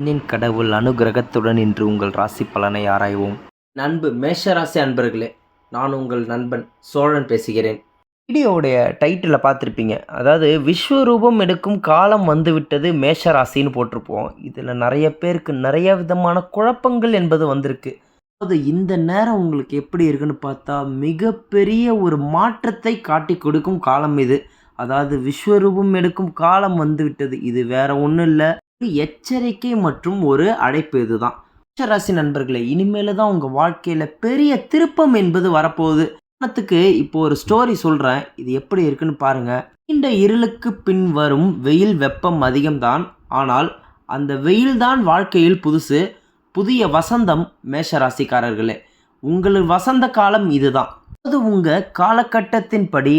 பெண்ணின் கடவுள் அனுகிரகத்துடன் இன்று உங்கள் ராசி பலனை ஆராய்வோம். நண்பு மேஷராசி அன்பர்களே நான் உங்கள் நண்பன் சோழன் பேசுகிறேன். வீடியோவுடைய டைட்டிலில் பார்த்துருப்பீங்க. அதாவது விஸ்வரூபம் எடுக்கும் காலம் வந்துவிட்டது மேஷராசின்னு போட்டிருப்போம். இதில் நிறைய பேருக்கு நிறைய விதமான குழப்பங்கள் என்பது வந்திருக்கு. அதாவது இந்த நேரம் உங்களுக்கு எப்படி இருக்குன்னு பார்த்தா மிகப்பெரிய ஒரு மாற்றத்தை காட்டி கொடுக்கும் காலம் இது. அதாவது விஸ்வரூபம் எடுக்கும் காலம் வந்துவிட்டது. இது வேற ஒன்றும் இல்லை. எச்சரிக்கை மற்றும் ஒரு அழைப்பு இதுதான். மேஷராசி நண்பர்களே இனிமேல தான் உங்கள் வாழ்க்கையில் பெரிய திருப்பம் என்பது வரப்போகுது. பணத்துக்கு இப்போ ஒரு ஸ்டோரி சொல்கிறேன் இது எப்படி இருக்குன்னு பாருங்க. இந்த இருளுக்கு பின் வரும் வெயில் வெப்பம் அதிகம்தான். ஆனால் அந்த வெயில் தான் வாழ்க்கையில் புதுசு. புதிய வசந்தம் மேஷராசிக்காரர்களே உங்கள் வசந்த காலம் இதுதான். அது உங்கள் காலகட்டத்தின்படி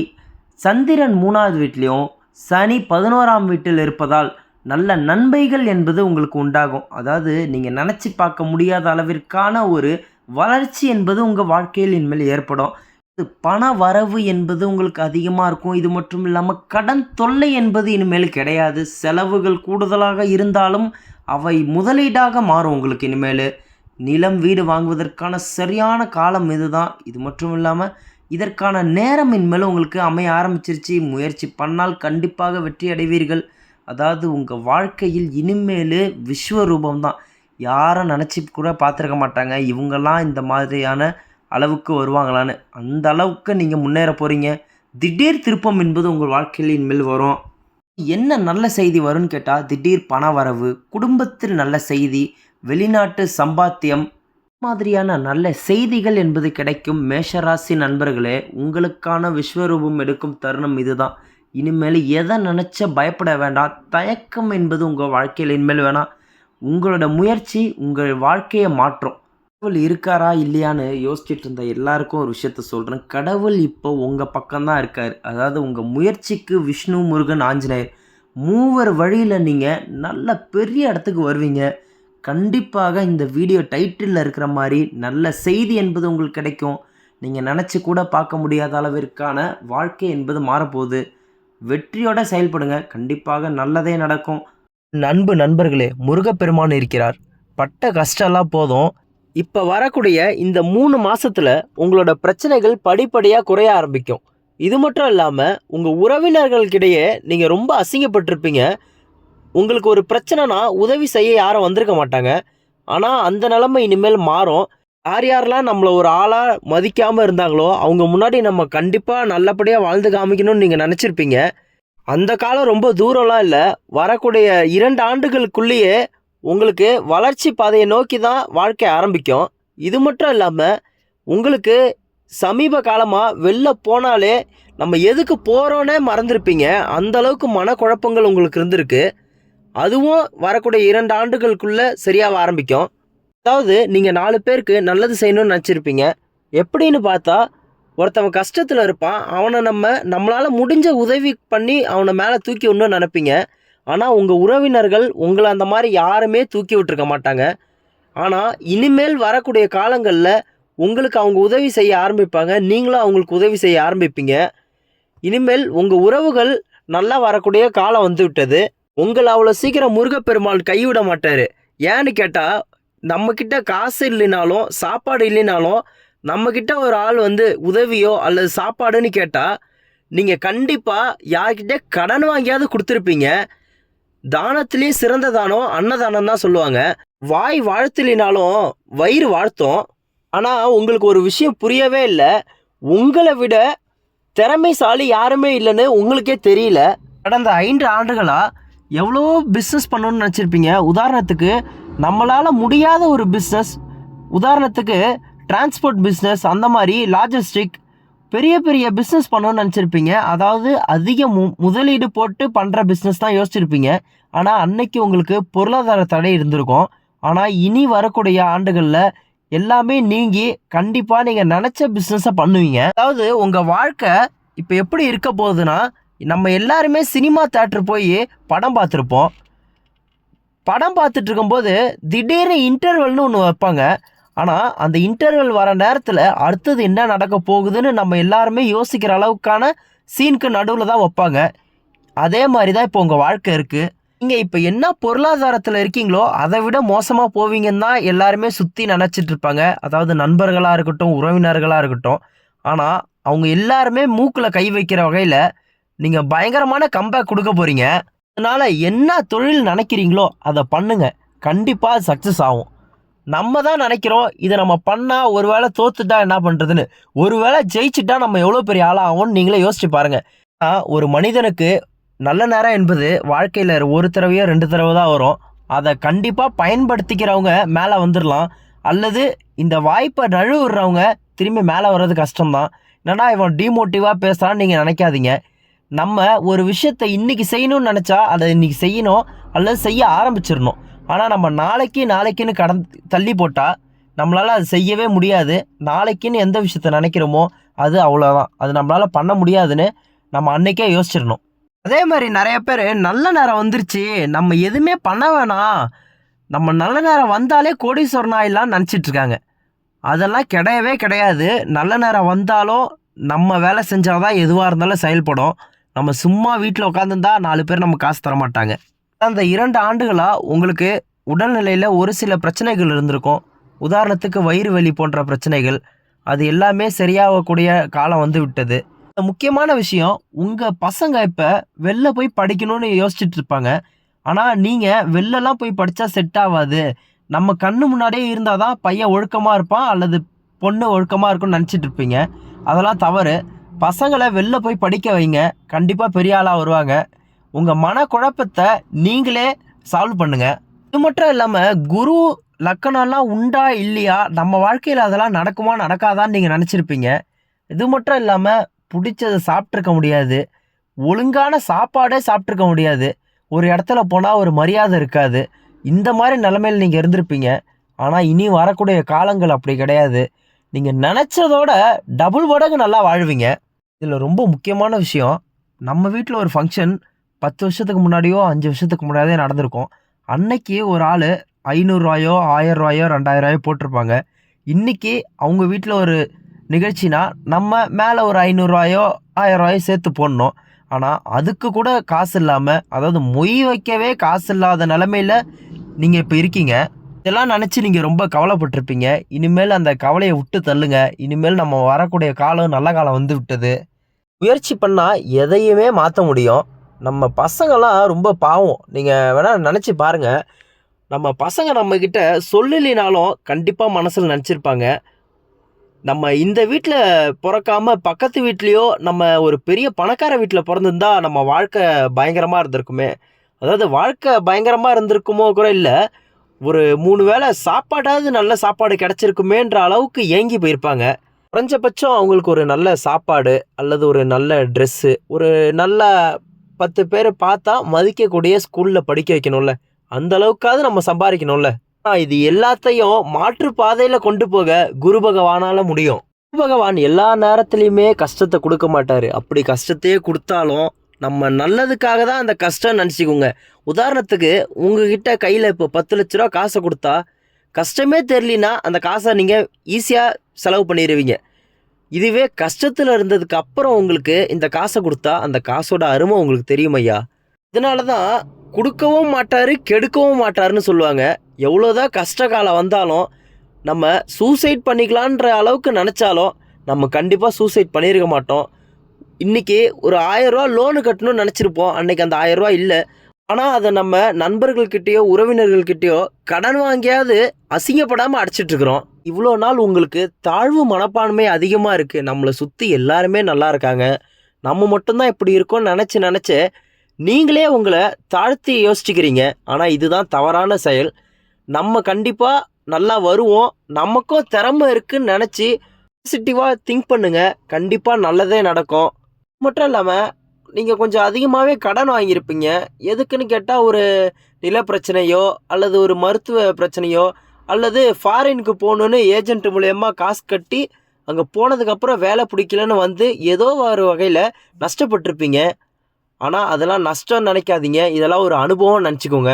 சந்திரன் மூணாவது வீட்லேயும் சனி பதினோராம் வீட்டில் இருப்பதால் நல்ல நன்மைகள் என்பது உங்களுக்கு உண்டாகும். அதாவது நீங்கள் நினச்சி பார்க்க முடியாத அளவிற்கான ஒரு வளர்ச்சி என்பது உங்கள் வாழ்க்கையில் இனிமேல் ஏற்படும். இது பண வரவு என்பது உங்களுக்கு அதிகமாக இருக்கும். இது மட்டும் இல்லாமல் கடன் தொல்லை என்பது இனிமேல் கிடையாது. செலவுகள் கூடுதலாக இருந்தாலும் அவை முதலீடாக மாறும் உங்களுக்கு இனிமேல். நிலம் வீடு வாங்குவதற்கான சரியான காலம் இதுதான். இது மட்டும் இல்லாமல் இதற்கான நேரம் இனிமேல் உங்களுக்கு அமைய ஆரம்பிச்சிருச்சு. முயற்சி பண்ணால் கண்டிப்பாக வெற்றி அடைவீர்கள். அதாவது உங்கள் வாழ்க்கையில் இனிமேல் விஸ்வரூபம் தான் யாரும் நினச்சி கூட பார்த்துருக்க மாட்டாங்க. இவங்கெல்லாம் இந்த மாதிரியான அளவுக்கு வருவாங்களான்னு. அந்த அளவுக்கு நீங்கள் முன்னேற போகிறீங்க திடீர் திருப்பம் என்பது உங்கள் வாழ்க்கையில் இனிமேல் வரும். என்ன நல்ல செய்தி வரும்னு கேட்டால் திடீர் பண வரவு குடும்பத்தில் நல்ல செய்தி வெளிநாட்டு சம்பாத்தியம் மாதிரியான நல்ல செய்திகள் என்பது கிடைக்கும் மேஷராசி நண்பர்களே உங்களுக்கான விஸ்வரூபம் எடுக்கும் தருணம் இதுதான். இனிமேல் எதை நினச்ச பயப்பட வேண்டாம். தயக்கம் என்பது உங்கள் வாழ்க்கையில் இனிமேல் வேணாம். உங்களோட முயற்சி உங்கள் வாழ்க்கையை மாற்றும். கடவுள் இருக்காரா இல்லையான்னு யோசிச்சுட்டு இருந்த எல்லாருக்கும் ஒரு விஷயத்த சொல்கிறேன் கடவுள் இப்போ உங்கள் பக்கம்தான் இருக்கார். அதாவது உங்கள் முயற்சிக்கு விஷ்ணு முருகன் ஆஞ்சநேயர் மூவர் வழியில் நீங்கள் நல்ல பெரிய இடத்துக்கு வருவீங்க. கண்டிப்பாக இந்த வீடியோ டைட்டிலில் இருக்கிற மாதிரி நல்ல செய்தி என்பது உங்களுக்கு கிடைக்கும். நீங்கள் நினச்சி கூட பார்க்க முடியாத அளவிற்கான வாழ்க்கை என்பது மாறப்போகுது. வெற்றியோட செயல்படுங்க. கண்டிப்பாக நல்லதே நடக்கும். நண்பு நண்பர்களே முருகப்பெருமான் இருக்கிறார். பட்ட கஷ்டம்லாம் போதும். இப்போ வரக்கூடிய இந்த மூணு மாதத்தில் உங்களோட பிரச்சனைகள் படிப்படியாக குறைய ஆரம்பிக்கும். இது மட்டும் இல்லாமல் உங்கள் உறவினர்களுக்கிடையே நீங்கள் ரொம்ப அசிங்கப்பட்டிருப்பீங்க. உங்களுக்கு ஒரு பிரச்சனைனா உதவி செய்ய யாரும் வந்திருக்க மாட்டாங்க. ஆனால் அந்த நிலைமை இனிமேல் மாறும். யார் யாரெல்லாம் நம்மளை ஒரு ஆளாக மதிக்காமல் இருந்தாங்களோ அவங்க முன்னாடி நம்ம கண்டிப்பாக நல்லபடியாக வாழ்ந்து காமிக்கணும்னு நீங்கள் நினச்சிருப்பீங்க. அந்த காலம் ரொம்ப தூரம்லாம் இல்லை. வரக்கூடிய இரண்டு ஆண்டுகளுக்குள்ளேயே உங்களுக்கு வளர்ச்சி பாதையை நோக்கி தான் வாழ்க்கை ஆரம்பிக்கும். இது மட்டும் இல்லாமல் உங்களுக்கு சமீப காலமாக வெளில போனாலே நம்ம எதுக்கு போகிறோன்னே மறந்துருப்பீங்க. அந்த அளவுக்கு மனக்குழப்பங்கள் உங்களுக்கு இருந்திருக்கு. அதுவும் வரக்கூடிய இரண்டு ஆண்டுகளுக்குள்ளே சரியாக ஆரம்பிக்கும். அதாவது நீங்கள் நாலு பேருக்கு நல்லது செய்யணும்னு நினச்சிருப்பீங்க. எப்படின்னு பார்த்தா ஒருத்தவன் கஷ்டத்தில் இருப்பான் அவனை நம்ம நம்மளால் முடிஞ்ச உதவி பண்ணி அவனை மேலே தூக்கி விடணும்னு நினைப்பீங்க. ஆனால் உங்கள் உறவினர்கள் உங்களை அந்த மாதிரி யாருமே தூக்கி விட்டுருக்க மாட்டாங்க. ஆனால் இனிமேல் வரக்கூடிய காலங்களில் உங்களுக்கு அவங்க உதவி செய்ய ஆரம்பிப்பாங்க. நீங்களும் அவங்களுக்கு உதவி செய்ய ஆரம்பிப்பீங்க. இனிமேல் உங்கள் உறவுகள் நல்லா வரக்கூடிய காலம் வந்து விட்டது உங்களை அவ்வளோ சீக்கிரம் முருகப்பெருமாள் கைவிட மாட்டார். ஏன்னு கேட்டால் நம்மக்கிட்ட காசு இல்லைனாலும் சாப்பாடு இல்லைனாலும் நம்மக்கிட்ட ஒரு ஆள் வந்து உதவியோ அல்லது சாப்பாடுன்னு கேட்டால் நீங்கள் கண்டிப்பாக யார்கிட்ட கடன் வாங்கியாவது கொடுத்துருப்பீங்க. தானத்திலே சிறந்த தானம் அன்னதானம் தான் சொல்லுவாங்க. வாய் வாழ்த்திலினாலும் வயிறு வாழ்த்தும். ஆனால் உங்களுக்கு ஒரு விஷயம் புரியவே இல்லை. உங்களை விட திறமைசாலி யாருமே இல்லைன்னு உங்களுக்கே தெரியல. கடந்த ஐந்து ஆண்டுகளாக எவ்வளோ பிஸ்னஸ் பண்ணணும்னு நினச்சிருப்பீங்க. உதாரணத்துக்கு நம்மளால் முடியாத ஒரு பிஸ்னஸ் உதாரணத்துக்கு டிரான்ஸ்போர்ட் பிஸ்னஸ் அந்த மாதிரி லாஜிஸ்டிக் பெரிய பெரிய பிஸ்னஸ் பண்ணணும்னு நினச்சிருப்பீங்க. அதாவது அதிக மு முதலீடு போட்டு பண்ணுற பிஸ்னஸ் தான் யோசிச்சிருப்பீங்க. ஆனால் அன்னைக்கு உங்களுக்கு பொருளாதார தடை இருந்திருக்கும். ஆனால் இனி வரக்கூடிய ஆண்டுகளில் எல்லாமே நீங்கி கண்டிப்பாக நீங்கள் நினச்ச பிஸ்னஸை பண்ணுவீங்க. அதாவது உங்கள் வாழ்க்கை இப்போ எப்படி இருக்க போகுதுன்னா நம்ம எல்லாருமே சினிமா தேட்டர் போய் படம் பார்த்துருப்போம். படம் பார்த்துட்டு இருக்கும்போது திடீர்னு இன்டர்வல்னு ஒன்று வைப்பாங்க. ஆனால் அந்த இன்டர்வல் வர நேரத்தில் அடுத்தது என்ன நடக்க போகுதுன்னு நம்ம எல்லாருமே யோசிக்கிற அளவுக்கான சீனுக்கு நடுவில் தான் வைப்பாங்க. அதே மாதிரி தான் இப்போ உங்கள் வாழ்க்கை இருக்குது நீங்கள் இப்போ என்ன பொருளாதாரத்தில் இருக்கீங்களோ அதை விட மோசமாக போவீங்கன்னு தான் எல்லாருமே சுற்றி நினச்சிட்டு இருப்பாங்க. அதாவது நண்பர்களாக இருக்கட்டும் உறவினர்களாக இருக்கட்டும். ஆனால் அவங்க எல்லாருமே மூக்கில் கை வைக்கிற வகையில் நீங்கள் பயங்கரமான கம்பேக் கொடுக்க போகிறீங்க அதனால் என்ன தொழில் நினைக்கிறீங்களோ அதை பண்ணுங்கள் கண்டிப்பாக சக்ஸஸ் ஆகும். நம்ம தான் நினைக்கிறோம் இதை நம்ம பண்ணால் ஒரு வேளை தோத்துட்டா என்ன பண்ணுறதுன்னு ஒரு வேளை ஜெயிச்சுட்டா நம்ம எவ்வளோ பெரிய ஆளாகும்னு நீங்களே யோசிச்சு பாருங்கள் ஒரு மனிதனுக்கு நல்ல நேரம் என்பது வாழ்க்கையில் ஒரு தடவையோ ரெண்டு தடவை தான் வரும். அதை கண்டிப்பாக பயன்படுத்திக்கிறவங்க மேலே வந்துடலாம் அல்லது இந்த வாய்ப்பை நழுவுறவங்க திரும்பி மேலே வர்றது கஷ்டம்தான். என்னடா இவன் டிமோட்டிவாக பேசுகிறான்னு நீங்கள் நினைக்காதீங்க. நம்ம ஒரு விஷயத்தை இன்னைக்கு செய்யணும்னு நினச்சா அதை இன்னைக்கு செய்யணும் அல்லது செய்ய ஆரம்பிச்சிடணும். ஆனால் நம்ம நாளைக்கு நாளைக்குன்னு கடந்து தள்ளி போட்டால் நம்மளால் அது செய்யவே முடியாது. நாளைக்குன்னு எந்த விஷயத்த நினைக்கிறோமோ அது அவ்வளோதான் அது நம்மளால் பண்ண முடியாதுன்னு நம்ம அன்னைக்கே யோசிச்சிடணும். அதே மாதிரி நிறைய பேர் நல்ல நேரம் வந்துருச்சு. நம்ம எதுவுமே பண்ண வேணாம். நம்ம நல்ல நேரம் வந்தாலே கோடீஸ்வரன் ஆயிலாம்னு நினச்சிட்ருக்காங்க அதெல்லாம் கிடையவே கிடையாது. நல்ல நேரம் வந்தாலும் நம்ம வேலை செஞ்சால் தான் எதுவாக இருந்தாலும் செயல்படும். நம்ம சும்மா வீட்டில் உட்காந்துருந்தா நாலு பேர் நம்ம காசு தர மாட்டாங்க அந்த இரண்டு ஆண்டுகளாக உங்களுக்கு உடல்நிலையில் ஒரு சில பிரச்சனைகள் இருந்திருக்கும். உதாரணத்துக்கு வயிறு வலி போன்ற பிரச்சனைகள். அது எல்லாமே சரியாகக்கூடிய காலம் வந்து விட்டது. முக்கியமான விஷயம் உங்கள் பசங்க இப்போ வெளில போய் படிக்கணும்னு யோசிச்சுட்டு இருப்பாங்க. ஆனால் நீங்கள் வெளிலலாம் போய் படித்தா செட் ஆகாது. நம்ம கண்ணு முன்னாடியே இருந்தால் தான் பையன் ஒழுக்கமாக இருப்பான் அல்லது பொண்ணு ஒழுக்கமாக இருக்கும்னு நினச்சிட்டு இருப்பீங்க. அதெல்லாம் தவறு. பசங்களை வெளில போய் படிக்க வைங்க. கண்டிப்பாக பெரிய ஆளாக வருவாங்க. உங்கள் மனக்குழப்பத்தை நீங்களே சால்வ் பண்ணுங்கள் இது மட்டும் இல்லாமல் குரு லக்கணம்லாம் உண்டா இல்லையா? நம்ம வாழ்க்கையில் அதெல்லாம் நடக்குமா நடக்காதான்னு நீங்கள் நினச்சிருப்பீங்க. இது மட்டும் இல்லாமல் பிடிச்சதை சாப்பிட்ருக்க முடியாது. ஒழுங்கான சாப்பாடே சாப்பிட்ருக்க முடியாது. ஒரு இடத்துல போனால் ஒரு மரியாதை இருக்காது. இந்த மாதிரி நிலமையில் நீங்கள் இருந்திருப்பீங்க. ஆனால் இனி வரக்கூடிய காலங்கள் அப்படி கிடையாது. நீங்கள் நினச்சதோட டபுள் மடங்கு நல்லா வாழ்வீங்க. இதில் ரொம்ப முக்கியமான விஷயம் நம்ம வீட்டில் ஒரு ஃபங்க்ஷன் பத்து வருஷத்துக்கு முன்னாடியோ அஞ்சு வருஷத்துக்கு முன்னாடியே நடந்திருக்கும். அன்னைக்கு ஒரு ஆள் ஐநூறுரூவாயோ ஆயிரம் ரூபாயோ ரெண்டாயிரம் ரூபாயோ போட்டிருப்பாங்க. இன்னைக்கு அவங்க வீட்டில் ஒரு நிகழ்ச்சினா நம்ம மேலே ஒரு ஐநூறுரூவாயோ ஆயிரரூவாயோ சேர்த்து போடணும். ஆனால் அதுக்கு கூட காசு இல்லாமல் அதாவது மொய் வைக்கவே காசு இல்லாத நிலமையில நீங்கள் இப்போ இருக்கீங்க. இதெல்லாம் நினச்சி நீங்கள் ரொம்ப கவலைப்பட்டிருப்பீங்க. இனிமேல் அந்த கவலையை விட்டு தள்ளுங்க. இனிமேல் நம்ம வரக்கூடிய காலம் நல்ல காலம் வந்து விட்டது. முயற்சி பண்ணால் எதையுமே மாற்ற முடியும். நம்ம பசங்களாம் ரொம்ப பாவம். நீங்கள் வேணால் நினச்சி பாருங்கள் நம்ம பசங்க நம்மக்கிட்ட சொல்லலினாலும் கண்டிப்பாக மனசில் நினச்சிருப்பாங்க. நம்ம இந்த வீட்டில் பிறக்காம பக்கத்து வீட்லேயோ நம்ம ஒரு பெரிய பணக்கார வீட்டில் பிறந்திருந்தா நம்ம வாழ்க்கை பயங்கரமாக இருந்திருக்குமே. அதாவது வாழ்க்கை பயங்கரமாக இருந்திருக்குமோ கூட இல்லை. ஒரு மூணு வேளை சாப்பாடாவது நல்ல சாப்பாடு கிடச்சிருக்குமேன்ற அளவுக்கு ஏங்கி போயிருப்பாங்க. குறைஞ்சபட்சம் அவங்களுக்கு ஒரு நல்ல சாப்பாடு அல்லது ஒரு நல்ல ட்ரெஸ்ஸு ஒரு நல்ல பத்து பேரை பார்த்தா மதிக்கக்கூடிய ஸ்கூலில் படிக்க வைக்கணும்ல. அந்த அளவுக்காவது நம்ம சம்பாதிக்கணும்ல. இது எல்லாத்தையும் மாற்று பாதையில் கொண்டு போக குரு பகவானால் முடியும். குரு பகவான் எல்லா நேரத்துலையுமே கஷ்டத்தை கொடுக்க மாட்டார். அப்படி கஷ்டத்தையே கொடுத்தாலும் நம்ம நல்லதுக்காக தான் அந்த கஷ்டம் நினச்சிக்கோங்க. உதாரணத்துக்கு உங்ககிட்ட கையில் இப்போ பத்து லட்ச ரூபா காசை கொடுத்தா கஷ்டமே தெரியலனா அந்த காசை நீங்கள் ஈஸியாக செலவு பண்ணிடுவீங்க இதுவே கஷ்டத்தில் இருந்ததுக்கு அப்புறம் உங்களுக்கு இந்த காசை கொடுத்தா அந்த காசோட அருமை உங்களுக்கு தெரியும் ஐயா. இதனால தான் கொடுக்கவும் மாட்டார் கெடுக்கவும் மாட்டாருன்னு சொல்லுவாங்க. எவ்வளோதான் கஷ்ட காலம் வந்தாலும் நம்ம சூசைட் பண்ணிக்கலான்ற அளவுக்கு நினச்சாலும் நம்ம கண்டிப்பாக சூசைட் பண்ணியிருக்க மாட்டோம். இன்றைக்கி ஒரு ஆயரூவா லோனு கட்டணும்னு நினச்சிருப்போம். அன்னைக்கு அந்த ஆயரூவா இல்லை. ஆனால் அதை நம்ம நண்பர்கள்கிட்டேயோ உறவினர்கள்கிட்டேயோ கடன் வாங்கியாவது அசிங்கப்படாமல் அடைச்சிட்ருக்குறோம் இவ்வளோ நாள் உங்களுக்கு தாழ்வு மனப்பான்மை அதிகமாக இருக்குது நம்மளை சுற்றி எல்லாருமே நல்லா இருக்காங்க. நம்ம மட்டும்தான் இப்படி இருக்கோம்னு நினச்சி நினச்சி நீங்களே உங்களை தாழ்த்தி யோசிச்சுக்கிறீங்க. ஆனால் இதுதான் தவறான செயல். நம்ம கண்டிப்பாக நல்லா வருவோம். நமக்கும் திறமை இருக்குன்னு நினச்சி பாசிட்டிவாக திங்க் பண்ணுங்கள் கண்டிப்பாக நல்லதே நடக்கும். மட்டும் இல்லாமல் நீங்கள் கொஞ்சம் அதிகமாகவே கடன் வாங்கியிருப்பீங்க. எதுக்குன்னு கேட்டால் ஒரு நில பிரச்சனையோ அல்லது ஒரு மருத்துவ பிரச்சனையோ அல்லது ஃபாரினுக்கு போகணுன்னு ஏஜென்ட் மூலயமா காசு கட்டி அங்கே போனதுக்கப்புறம் வேலை பிடிக்கலன்னு வந்து ஏதோ ஒரு வகையில் நஷ்டப்பட்டிருப்பீங்க. ஆனால் அதெல்லாம் நஷ்டம் நினைக்காதீங்க. இதெல்லாம் ஒரு அனுபவம் நினச்சிக்கோங்க.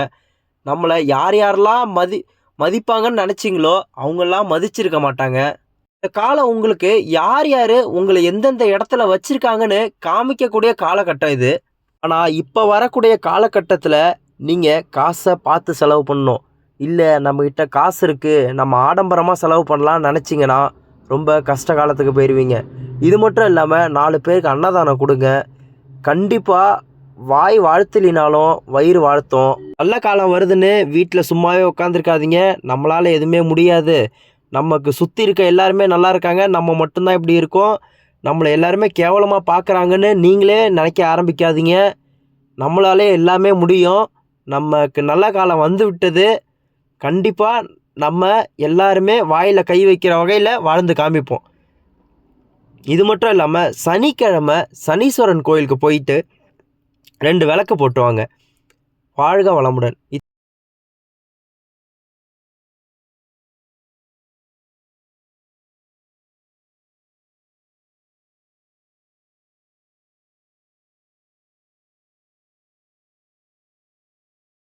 நம்மளை யார் யாரெல்லாம் மதி மதிப்பாங்கன்னு நினச்சிங்களோ அவங்கெல்லாம் மதிச்சிருக்க மாட்டாங்க. இந்த காலம் உங்களுக்கு யார் யார் உங்களை எந்தெந்த இடத்துல வச்சுருக்காங்கன்னு காமிக்கக்கூடிய காலகட்டம் இது. ஆனால் இப்போ வரக்கூடிய காலகட்டத்தில் நீங்கள் காசை பார்த்து செலவு பண்ணணும். இல்லை நம்மக்கிட்ட காசு இருக்குது நம்ம ஆடம்பரமாக செலவு பண்ணலாம்னு நினச்சிங்கன்னா ரொம்ப கஷ்ட காலத்துக்கு போயிடுவீங்க இது மட்டும் இல்லாமல் நாலு பேருக்கு அன்னதானம் கொடுங்க. கண்டிப்பாக வாய் வாழ்த்தலினாலும் வயிறு வாழ்த்தும். நல்ல காலம் வருதுன்னு வீட்டில் சும்மாவே உட்காந்துருக்காதீங்க நம்மளால் எதுவுமே முடியாது. நமக்கு சுற்றி இருக்க எல்லாருமே நல்லா இருக்காங்க. நம்ம மட்டும்தான் இப்படி இருக்கோம். நம்மளை எல்லாருமே கேவலமாக பார்க்குறாங்கன்னு நீங்களே நினைக்க ஆரம்பிக்காதீங்க. நம்மளாலே எல்லாமே முடியும். நமக்கு நல்ல காலம் வந்து விட்டது கண்டிப்பாக நம்ம எல்லாருமே வாயில் கை வைக்கிற வகையில் வாழ்ந்து காமிப்போம். இது மட்டும் இல்லாமல் சனிக்கிழமை சனீஸ்வரன் கோயிலுக்கு போயிட்டு ரெண்டு விளக்கு போட்டுவாங்க. வாழ்க வளமுடன்.